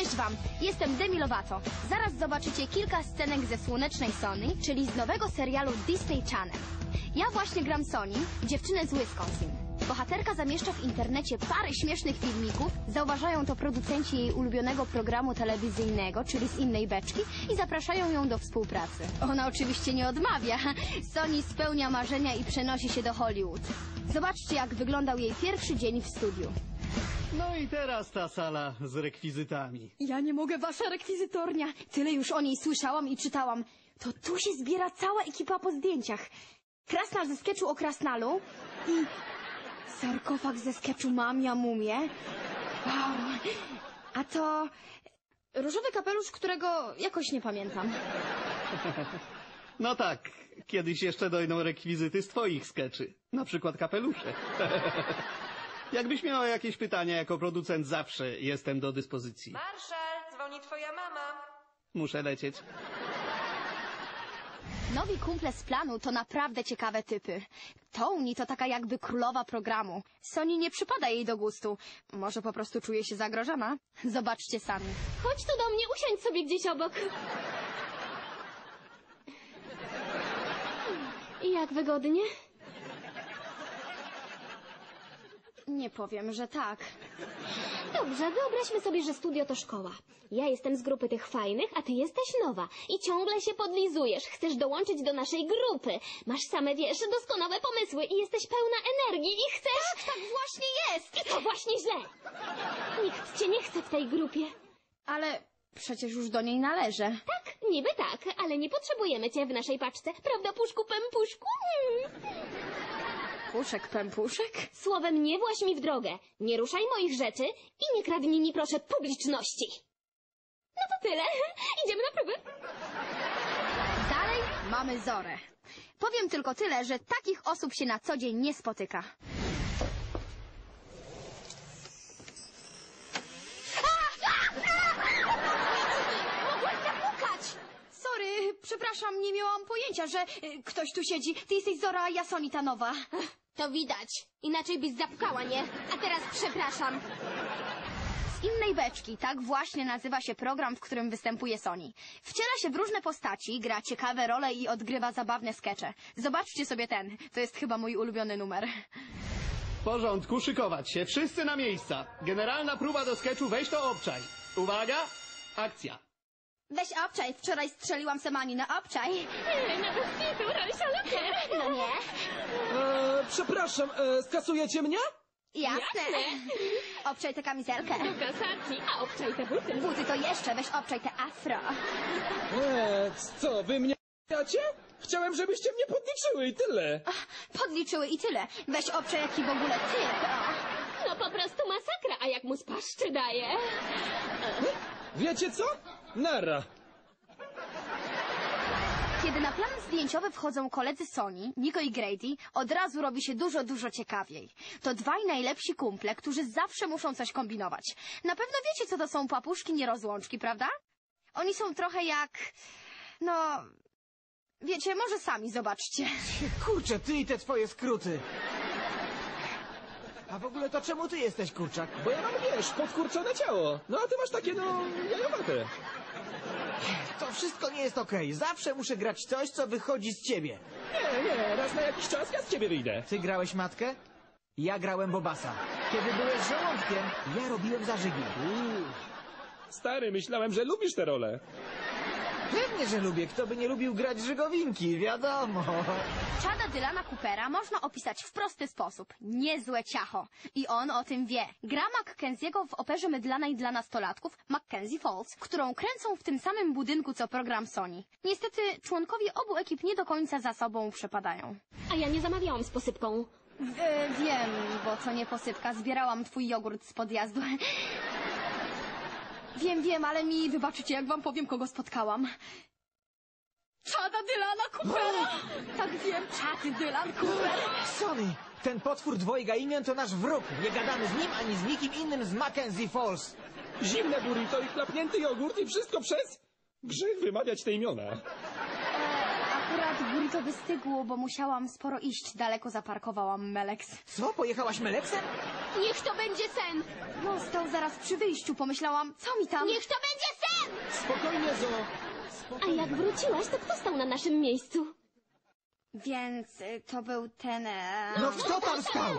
Cześć Wam, jestem Demi Lovato. Zaraz zobaczycie kilka scenek ze Słonecznej Sony, czyli z nowego serialu Disney Channel. Ja właśnie gram Sony, dziewczynę z Wisconsin. Bohaterka zamieszcza w internecie parę śmiesznych filmików, zauważają to producenci jej ulubionego programu telewizyjnego, czyli z innej beczki i zapraszają ją do współpracy. Ona oczywiście nie odmawia. Sony spełnia marzenia i przenosi się do Hollywood. Zobaczcie, jak wyglądał jej pierwszy dzień w studiu. No i teraz ta sala z rekwizytami. Ja nie mogę, wasza rekwizytornia. Tyle już o niej słyszałam i czytałam. To tu się zbiera cała ekipa po zdjęciach. Krasnal ze sketchu o Krasnalu i sarkofag ze sketchu Mamia Mumię. Wow. A to różowy kapelusz, którego jakoś nie pamiętam. No tak, kiedyś jeszcze dojdą rekwizyty z twoich skeczy. Na przykład kapelusze. Jakbyś miała jakieś pytania jako producent, zawsze jestem do dyspozycji. Marszal, dzwoni twoja mama. Muszę lecieć. Nowi kumple z planu to naprawdę ciekawe typy. Tony to taka jakby królowa programu. Sony nie przypada jej do gustu. Może po prostu czuje się zagrożona? Zobaczcie sami. Chodź tu do mnie, usiądź sobie gdzieś obok. I jak wygodnie? Nie powiem, że tak. Dobrze, wyobraźmy sobie, że studio to szkoła. Ja jestem z grupy tych fajnych, a ty jesteś nowa. I ciągle się podlizujesz. Chcesz dołączyć do naszej grupy. Masz same, wiesz, doskonałe pomysły i jesteś pełna energii i chcesz... Tak właśnie jest! I to właśnie źle. Nikt cię nie chce w tej grupie. Ale przecież już do niej należę. Tak, niby tak, ale nie potrzebujemy cię w naszej paczce. Prawda, puszku pępuszku? Mm. Puszek, pępuszek? Słowem, nie właź mi w drogę. Nie ruszaj moich rzeczy i nie kradnij mi, proszę, publiczności. No to tyle. Idziemy na próbę. Dalej mamy Zorę. Powiem tylko tyle, że takich osób się na co dzień nie spotyka. Mogłaś zapukać! Sorry, przepraszam, nie miałam pojęcia, że y, ktoś tu siedzi. Ty jesteś Zora, a ja Sonita Nowa. To widać. Inaczej byś zapukała, nie? A teraz przepraszam. Z innej beczki, tak właśnie nazywa się program, w którym występuje Sony. Wciela się w różne postaci, gra ciekawe role i odgrywa zabawne skecze. Zobaczcie sobie ten, to jest chyba mój ulubiony numer. W porządku, szykować się. Wszyscy na miejsca. Generalna próba do sketchu, weź to obczaj. Uwaga, akcja. Weź obczaj, wczoraj strzeliłam Semani na obczaj. No nie? E, przepraszam, e, skasujecie mnie? Jasne. Obczaj tę kamizelkę. Kasacji, a obczaj te buty. Buty to jeszcze, weź obczaj te afro. E, co, wy mnie jacie? Chciałem, żebyście mnie podliczyły i tyle. Podliczyły i tyle. Weź obczaj jaki w ogóle typ. No po prostu masakra, a jak mu z paszczy daje. Wiecie co? Nara. Kiedy na plan zdjęciowy wchodzą koledzy Sony, Nico i Grady, od razu robi się dużo, dużo ciekawiej. To dwaj najlepsi kumple, którzy zawsze muszą coś kombinować. Na pewno wiecie, co to są papuszki nierozłączki, prawda? Oni są trochę jak... no... Wiecie, może sami zobaczcie. Kurczę, ty i te twoje skróty. A w ogóle to czemu ty jesteś kurczak? Bo ja mam, wiesz, podkurczone ciało. No a ty masz takie, no, jajowate. To wszystko nie jest okej. Zawsze muszę grać coś, co wychodzi z ciebie. Nie, nie, raz na jakiś czas ja z ciebie wyjdę. Ty grałeś matkę? Ja grałem Bobasa. Kiedy byłeś żołądkiem, ja robiłem zażygi. Stary, myślałem, że lubisz tę rolę. Pewnie, że lubię. Kto by nie lubił grać żygowinki, wiadomo. Chada Dylana Coopera można opisać w prosty sposób. Niezłe ciacho. I on o tym wie. Gra Mackenzie'ego w operze mydlanej dla nastolatków Mackenzie Falls, którą kręcą w tym samym budynku co program Sony. Niestety członkowie obu ekip nie do końca za sobą przepadają. A ja nie zamawiałam z posypką. E, wiem, bo to nie posypka. Zbierałam twój jogurt z podjazdu. Wiem, wiem, ale mi wybaczycie, jak wam powiem, kogo spotkałam. Czada Dylana Coopera! Tak wiem, Czady Dylan Cooper. Sony, ten potwór dwojga imion to nasz wróg. Nie gadamy z nim ani z nikim innym z Mackenzie Falls. Zimne burrito i chlapnięty jogurt i wszystko przez... Grzech wymawiać te imiona. Akurat burrito wystygło, bo musiałam sporo iść. Daleko zaparkowałam Melex. Co, pojechałaś Meleksem? Niech to będzie sen! No, stał zaraz przy wyjściu. Pomyślałam, co mi tam? Niech to będzie sen! Spokojnie, Zo. A jak wróciłaś, to kto stał na naszym miejscu? Więc y, to był ten... E... No kto tam stał?